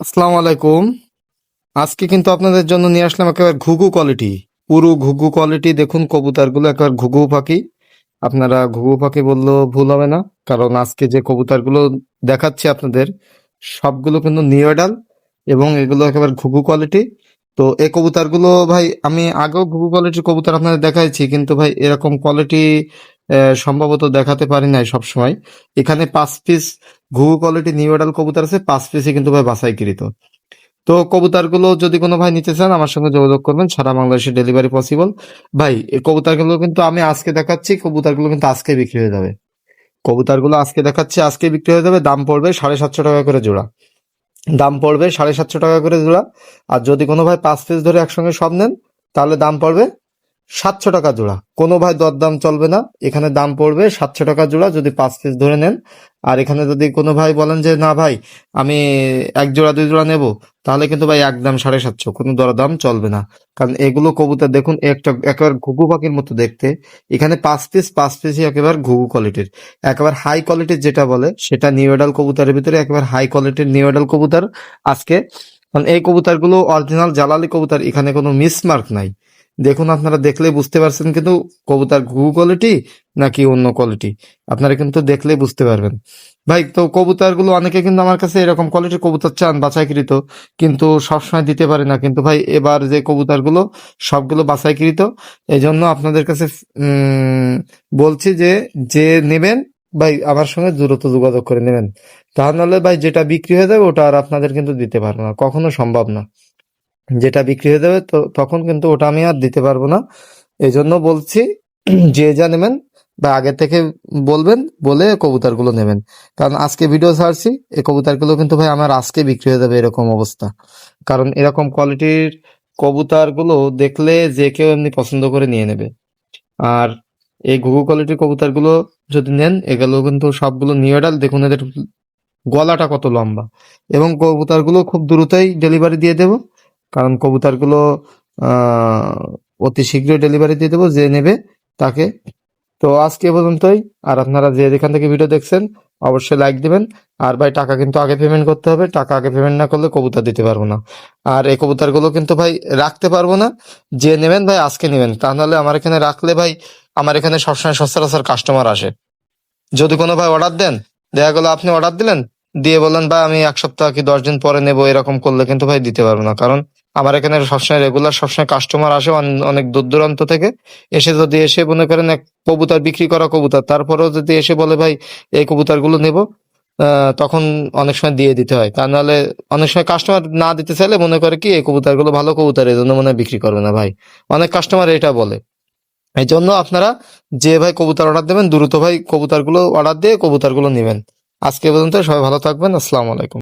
আসসালামু আলাইকুম। আজকে কিন্তু আপনাদের জন্য নিয়ে আসলাম একেবারে ঘুঘু কোয়ালিটি পুরো ঘুঘু কোয়ালিটি দেখুন, কবুতরগুলো একেবারে ঘুঘু পাখি। আপনারা ঘুঘু পাখি বললেও ভুল হবে না, কারণ আজকে যে কবুতরগুলো দেখাচ্ছি আপনাদের, সবগুলো কিন্তু নিউডাল এবং এগুলো একেবারে ঘুঘু কোয়ালিটি তো এই কবুতরগুলো ভাই, আমি আগেও ঘুঘু কোয়ালিটির কবুতর আপনাদের দেখাইছি, কিন্তু ভাই এরকম কোয়ালিটি সম্ভবত দেখাতে পারি নাই সবসময়। এখানে পাঁচ পিস ঘুঘু কোয়ালিটি নিউডাল কবুতর আছে, পাঁচ পিসই কিন্তু ভাই বাছাইকৃত। তো কবুতরগুলো যদি কোনো ভাই নিতে চান, আমার সঙ্গে যোগাযোগ করবেন, সারা বাংলাদেশে ডেলিভারি পসিবল ভাই, এই কবুতরগুলো কিন্তু আমি আজকে দেখাচ্ছি, কবুতরগুলো কিন্তু আজকে বিক্রি হয়ে যাবে। কবুতরগুলো আজকে দেখাচ্ছি, আজকে বিক্রি হয়ে যাবে, দাম পড়বে সাড়ে সাতশো টাকা করে জোড়া। দাম পড়বে সাড়ে সাতশো টাকা করে জোড়া। আর যদি কোনো ভাই পাঁচ পিস ধরে একসঙ্গে সব নেন, তাহলে দাম পড়বে সাতশো টাকা জোড়া। কোনো ভাই দরদাম চলবে না। এখানে দাম পড়বে সাতশো টাকা জোড়া যদি পাঁচ পিস ধরে নেন। আর এখানে যদি কোনো ভাই বলেন যে, না ভাই, আমি এক জোড়া, দুই জোড়া নেব, তাহলে কিন্তু ভাই একদম সাড়ে সাতশো। কোনো দরদাম চলবে না। কারণ এগুলো কবুতর দেখুন, একটা, একেবারে ঘুঘু পাখির মতো দেখতে। এখানে পাঁচ পিস পাঁচ পিসই একেবারে ঘুঘু কোয়ালিটির একেবারে হাই কোয়ালিটির যেটা বলে, সেটা নিউডাল কবুতরের ভিতরে একেবারে হাই কোয়ালিটির নিউডাল কবুতর। আজকে কারণ এই কবুতরগুলো অরিজিনাল জালালি কবুতর, এখানে কোনো মিসমার্ক নাই। দেখুন, আপনারা দেখলেই বুঝতে পারছেন কিন্তু কবুতর ঘুঘু কোয়ালিটি নাকি অন্য কোয়ালিটি আপনারা কিন্তু দেখলেই বুঝতে পারবেন। ভাই, তো কবুতরগুলো অনেকে কিন্তু আমার কাছে এরকম কোয়ালিটির কবুতর চান, বাছাইকৃত, কিন্তু সবসময় দিতে পারে না। কিন্তু ভাই, এবার যে কবুতরগুলো, সবগুলো বাছাইকৃত এই জন্য আপনাদের কাছে বলছি যে যে নেবেন ভাই, আমার সঙ্গে দ্রুত যোগাযোগ করে নেবেন। তা নাহলে ভাই, যেটা বিক্রি হয়ে যাবে ওটা আর আপনাদের কিন্তু দিতে পারব না, কখনো সম্ভব না। যেটা বিক্রি হয়ে যাবে তো, তখন কিন্তু ওটা আমি আর দিতে পারব না। এই জন্য বলছি, যে যা নেবেন বা আগে থেকে বলবেন, বলে কবুতরগুলো নেবেন। কারণ আজকে ভিডিও ছাড়ছি, এই কবুতরগুলো কিন্তু ভাই আমার আজকে বিক্রি হয়ে যাবে এরকম অবস্থা। কারণ এরকম কোয়ালিটির কবুতরগুলো দেখলে যে কেউ এমনি পছন্দ করে নিয়ে নেবে। আর এই ঘুঘু কোয়ালিটির কবুতরগুলো যদি নেন এগুলো কিন্তু সবগুলো নিউডাল দেখুন এদের গলাটা কত লম্বা। এবং কবুতরগুলো খুব দ্রুতই ডেলিভারি দিয়ে দেব, কারণ কবুতরগুলো অতি শীঘ্রই ডেলিভারি দিয়ে দেবো, যে নেবে তাকে। তো আজকে পর্যন্তই, আর আপনারা যে যেখান থেকে ভিডিও দেখছেন অবশ্যই লাইক দিবেন। আর ভাই, টাকা কিন্তু আগে পেমেন্ট করতে হবে। টাকা আগে পেমেন্ট না করলে কবুতর দিতে পারব না। আর এই কবুতরগুলো কিন্তু ভাই রাখতে পারব না। যে নেবেন ভাই, আজকে নেবেন। তা নাহলে আমার এখানে রাখলে ভাই, আমার এখানে সবসময় সচরাচর কাস্টমার আসে। যদি কোনো ভাই অর্ডার দেন, দেখা গেলো আপনি অর্ডার দিলেন, দিয়ে বললেন, ভাই, আমি এক সপ্তাহ কি দশ দিন পরে নেব? এরকম করলে কিন্তু ভাই দিতে পারব না। কারণ আমার এখানে সবসময় রেগুলার সবসময় কাস্টমার আসে অনেক দূর দূরান্ত থেকে। এসে যদি এসে মনে করেন এক কবুতর বিক্রি করা কবুতর, তারপরেও যদি এসে বলে, ভাই, এই কবুতরগুলো নেব তখন অনেক সময় দিয়ে দিতে হয়। তা নাহলে অনেক সময় কাস্টমার না দিতে চাইলে মনে করে কি, এই কবুতরগুলো ভালো কবুতর, এই জন্য মনে হয় বিক্রি করবে না ভাই। অনেক কাস্টমার এটা বলে। এই জন্য আপনারা যে ভাই কবুতর অর্ডার দেবেন, দ্রুত ভাই কবুতরগুলো অর্ডার দিয়ে কবুতরগুলো নেবেন। আজকে পর্যন্ত সবাই ভালো থাকবেন। আসসালামু আলাইকুম।